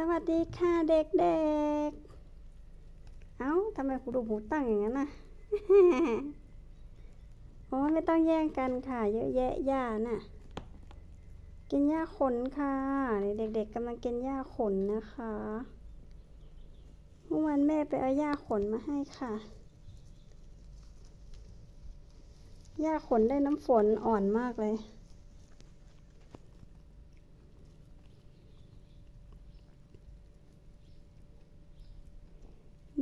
สวัสดีค่ะเด็กๆ เอ้าทำไมคุณดูหูตั้งอย่างนั้นน่ะโอ้ไม่ต้องแย่งกันค่ะ เยอะแยะหญ้าน่ะ กินหญ้าขนค่ะ เด็กๆกำลังกินหญ้าขนนะคะเมื่อวานแม่ไปเอาหญ้าขนมาให้ค่ะหญ้าขนได้น้ำฝนอ่อนมากเลย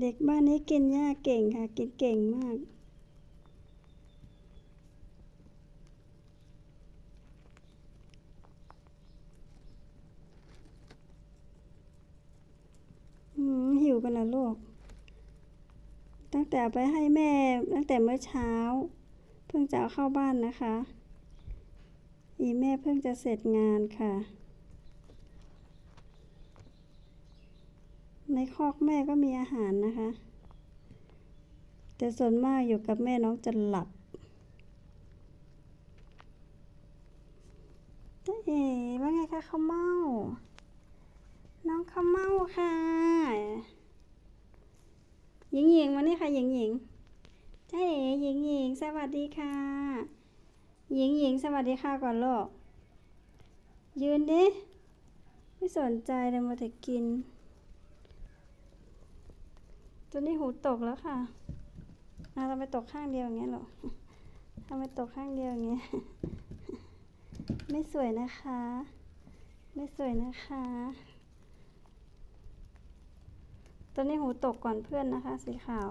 เด็กบ้านนี้กินหญ้าเก่งค่ะ กินเก่งมาก หิวกันล้วลูก ตั้งแต่ไปให้แม่ ตั้งแต่เมื่อเช้า เพิ่งจะเอาเข้าบ้านนะคะ อีแม่เพิ่งจะเสร็จงานค่ะ ในคอกแม่ก็มีอาหารนะคะ แต่ส่วนมากอยู่กับแม่น้องจะหลับจ๊ะเอ๋ว่าไงคะข้าวเมา น้องข้าวเมาค่ะหญิงหญิงมานี่ค่ะหญิงหญิงจ๊เอ๋หญิงหญิงสวัสดีค่ะ หญิงหญิงสวัสดีค่ะก่อนลูกยืนดิ ไม่สนใจเลยมาแต่กิน ตัวนี้หูตกแล้วค่ะอะทำไปตกข้างเดียวอย่างเงี้ยหรอทำไมตกข้างเดียวอย่างเงี้ย ไม่สวยนะคะ ไม่สวยนะคะ ตัวนี้หูตกก่อนเพื่อนนะคะ สีขาว